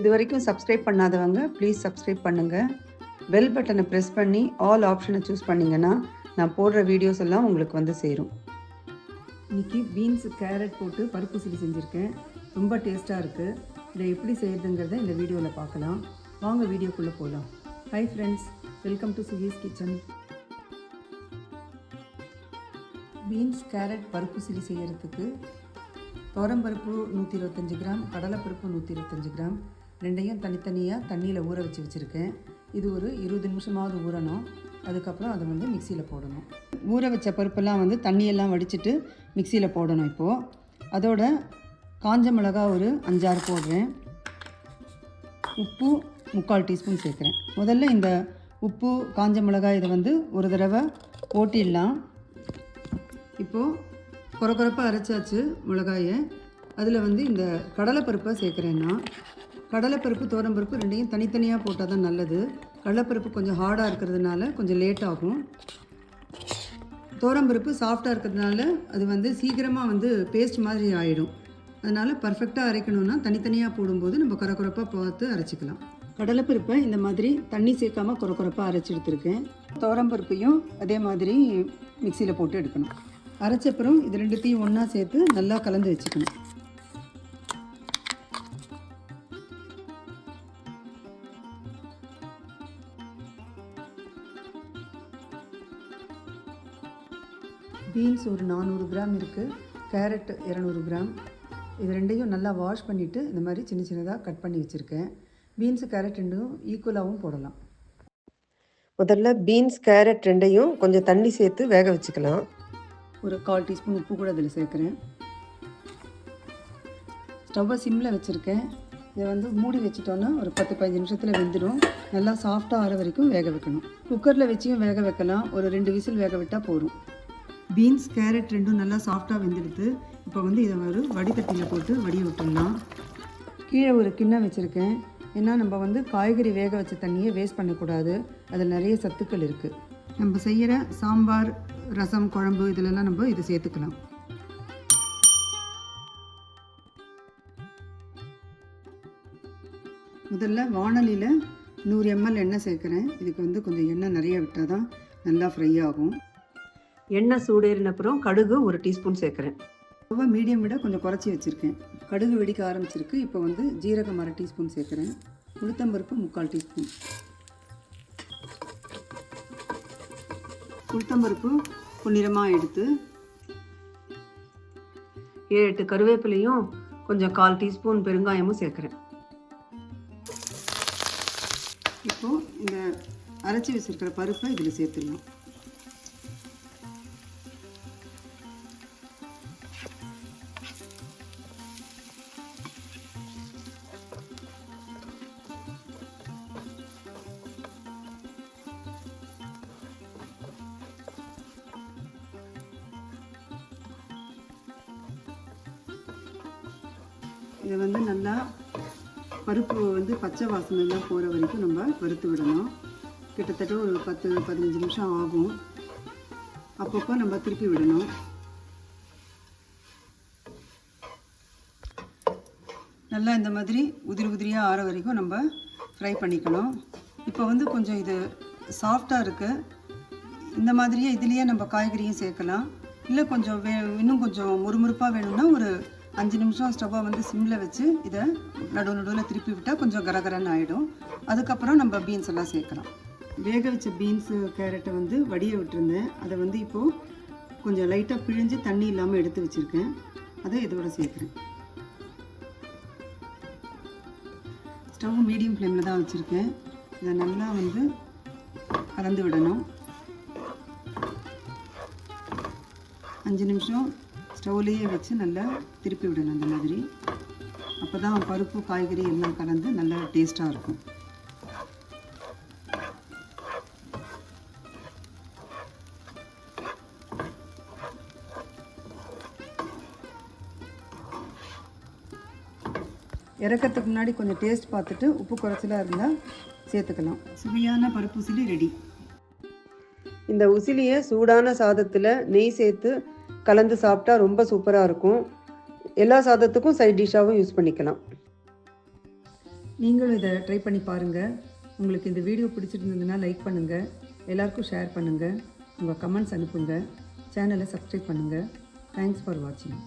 இது வரைக்கும் சப்ஸ்கிரைப் பண்ணாதவங்க ப்ளீஸ் சப்ஸ்கிரைப் பண்ணுங்கள் பெல் பட்டனை ப்ரெஸ் பண்ணி ஆல் ஆப்ஷனை சூஸ் பண்ணிங்கன்னா நான் போடுற வீடியோஸ் எல்லாம் உங்களுக்கு வந்து சேரும். இன்றைக்கி பீன்ஸ் கேரட் போட்டு பருப்பு சிலி செஞ்சுருக்கேன். ரொம்ப டேஸ்ட்டாக இருக்குது இதை எப்படி செய்கிறதுங்கிறத இந்த வீடியோவில் பார்க்கலாம். வாங்க வீடியோக்குள்ளே போகலாம் hi friends welcome to Suki's kitchen beans carrot பருப்பு சிலி செய்கிறதுக்கு துவரம்பருப்பு நூற்றி இருபத்தஞ்சி கிராம் கடலைப்பருப்பு நூற்றி இருபத்தஞ்சி கிராம் ரெண்டையும் தனித்தனியாக தண்ணியில் ஊற வச்சு வச்சுருக்கேன். இது ஒரு இருபது நிமிஷமாவது ஊறணும். அதுக்கப்புறம் அதை வந்து மிக்சியில் போடணும். ஊற வச்ச பருப்பெல்லாம் வந்து தண்ணியெல்லாம் வடிச்சிட்டு மிக்சியில் போடணும் இப்போது அதோட காஞ்ச மிளகா ஒரு அஞ்சாறு போடுறேன். உப்பு முக்கால் டீஸ்பூன் சேர்க்குறேன். முதல்ல இந்த உப்பு காஞ்ச மிளகாய் இதை வந்து ஒரு தடவை ஓட்டிடலாம். இப்போது குறக்குறப்பாக அரைச்சாச்சு மிளகாயை. அதில் வந்து இந்த கடலைப்பருப்பை சேர்க்குறேன் நான். கடலைப்பருப்பு தோரம்பருப்பு ரெண்டையும் தனித்தனியாக போட்டால் தான் நல்லது. கடலைப்பருப்பு கொஞ்சம் ஹார்டாக இருக்கிறதுனால கொஞ்சம் லேட் ஆகும். தோரம்பருப்பு சாஃப்டாக இருக்கிறதுனால அது வந்து சீக்கிரமாக வந்து பேஸ்ட் மாதிரி ஆகிடும் அதனால் பர்ஃபெக்டாக அரைக்கணும்னா தனித்தனியாக போடும்போது நம்ம குறக்குறப்பாக பார்த்து அரைச்சிக்கலாம். கடலைப்பருப்பை இந்த மாதிரி தண்ணி சேர்க்காமல் குறக்குறப்பாக அரைச்சி எடுத்துருக்கேன். தோரம்பருப்பையும் அதே மாதிரி மிக்சியில் போட்டு எடுக்கணும். அரைச்சப்புறம் இது ரெண்டுத்தையும் ஒன்றா சேர்த்து நல்லா கலந்து வச்சுக்கணும். பீன்ஸ் ஒரு நானூறு கிராம் இருக்குது கேரட் இரநூறு கிராம். இது ரெண்டையும் நல்லா வாஷ் பண்ணிவிட்டு இந்த மாதிரி சின்ன சின்னதாக கட் பண்ணி வச்சுருக்கேன். பீன்ஸு கேரட் ரெண்டும் ஈக்குவலாகவும் போடலாம். முதல்ல பீன்ஸ் கேரட் ரெண்டையும் கொஞ்சம் தண்ணி சேர்த்து வேக வச்சுக்கலாம். ஒரு கால் டீஸ்பூன் உப்பு கூட அதில் சேர்க்குறேன். ஸ்டவ்வை சிம்மில் வச்சுருக்கேன். இதை வந்து மூடி வச்சிட்டோன்னா ஒரு பத்து பதினஞ்சு நிமிஷத்தில் வெந்துடும். நல்லா சாஃப்டாக ஆற வரைக்கும் வேக வைக்கணும். குக்கரில் வச்சியும் வேக வைக்கலாம். ஒரு ரெண்டு விசில் வேக விட்டால் போதும். பீன்ஸ் கேரட் ரெண்டும் நல்லா சாஃப்டாக வெந்துடுது. இப்போ வந்து இதை ஒரு வடித்தட்டியில் போட்டு வடிய விட்டுடலாம். கீழே ஒரு கிண்ணம் வச்சுருக்கேன். ஏன்னா நம்ம வந்து காய்கறி வேக வச்ச தண்ணியை வேஸ்ட் பண்ணக்கூடாது. அதில் நிறைய சத்துக்கள் இருக்குது நம்ம செய்கிற சாம்பார் ரசம் குழம்பு இதிலெல்லாம் நம்ம இதை சேர்த்துக்கலாம். முதல்ல வானலியில் நூறு எம்எல் எண்ணெய் சேர்க்குறேன். இதுக்கு வந்து கொஞ்சம் எண்ணெய் நிறைய விட்டால் தான் நல்லா ஃப்ரை ஆகும். எண்ணெய் சூடேறினப்புறம் கடுகு ஒரு டீஸ்பூன் சேர்க்குறேன். ஸ்டவ்வை மீடியம் விட கொஞ்சம் குறைச்சி வச்சுருக்கேன். கடுகு வெடிக்க ஆரம்பிச்சிருக்கு. இப்போ வந்து ஜீரகம் அரை டீஸ்பூன் சேர்க்குறேன். உளுத்தம்பருப்பு முக்கால் டீஸ்பூன். உளுத்தம்பருப்பு பொன்னிறமாக எடுத்து ஏழு எட்டு கருவேப்பிலையும் கொஞ்சம் கால் டீஸ்பூன் பெருங்காயமும் சேர்க்குறேன். இப்போது இந்த அரைச்சி வச்சுருக்கிற பருப்பை இதில் சேர்த்துடலாம். இதை வந்து நல்லா பருப்பு வந்து பச்சை வாசனைலாம் போகிற வரைக்கும் நம்ம வறுத்து விடணும். கிட்டத்தட்ட ஒரு பத்து பதினஞ்சு நிமிஷம் ஆகும். அப்பப்போ நம்ம திருப்பி விடணும். நல்லா இந்த மாதிரி உதிரி உதிரியாக ஆற வரைக்கும் நம்ம ஃப்ரை பண்ணிக்கணும். இப்போ வந்து கொஞ்சம் இது சாஃப்டாக இருக்குது இந்த மாதிரியே இதுலேயே நம்ம காய்கறியும் சேர்க்கலாம். இல்லை கொஞ்சம் வே இன்னும் கொஞ்சம் முறுமுறுப்பாக வேணும்னா ஒரு அஞ்சு நிமிஷம் ஸ்டவ்வை வந்து சிம்மில் வச்சு இதை நடுவு நடுவில் திருப்பி விட்டால் கொஞ்சம் கரகரன்னு ஆகிடும் அதுக்கப்புறம் நம்ம பீன்ஸ் எல்லாம் சேர்க்கலாம். வேக வச்ச பீன்ஸு கேரட்டை வந்து வடிய விட்டுருந்தேன். அதை வந்து இப்போது கொஞ்சம் லைட்டாக பிழிஞ்சு தண்ணி இல்லாமல் எடுத்து வச்சுருக்கேன். அதை இதோட சேர்க்குறேன். ஸ்டவ் மீடியம் ஃப்ளேமில் தான் வச்சுருக்கேன். இதை நல்லா வந்து கலந்து விடணும். அஞ்சு நிமிஷம் ஸ்டவ்லேயே வச்சு நல்லா திருப்பி விடணும் அந்த மாதிரி. அப்போ தான் பருப்பு காய்கறி எல்லாம் கலந்து நல்லா டேஸ்ட்டாக இருக்கும். இறக்கிறதுக்கு முன்னாடி கொஞ்சம் டேஸ்ட் பார்த்துட்டு உப்பு குறைச்சலாக இருந்தால் சேர்த்துக்கலாம். சுவையான பருப்பு உசிலி ரெடி. இந்த உசிலியை சூடான சாதத்தில் நெய் சேர்த்து கலந்து சாப்பிட்டா ரொம்ப சூப்பராக இருக்கும். எல்லா சாதத்துக்கும் சைட் டிஷ்ஷாகவும் யூஸ் பண்ணிக்கலாம். நீங்களும் இதை ட்ரை பண்ணி பாருங்கள் உங்களுக்கு இந்த வீடியோ பிடிச்சிருந்ததுன்னா லைக் பண்ணுங்கள் எல்லாருக்கும் ஷேர் பண்ணுங்கள் உங்கள் கமெண்ட்ஸ் அனுப்புங்க. சேனலை சப்ஸ்கிரைப் பண்ணுங்கள் தேங்க்ஸ் ஃபார் வாட்சிங்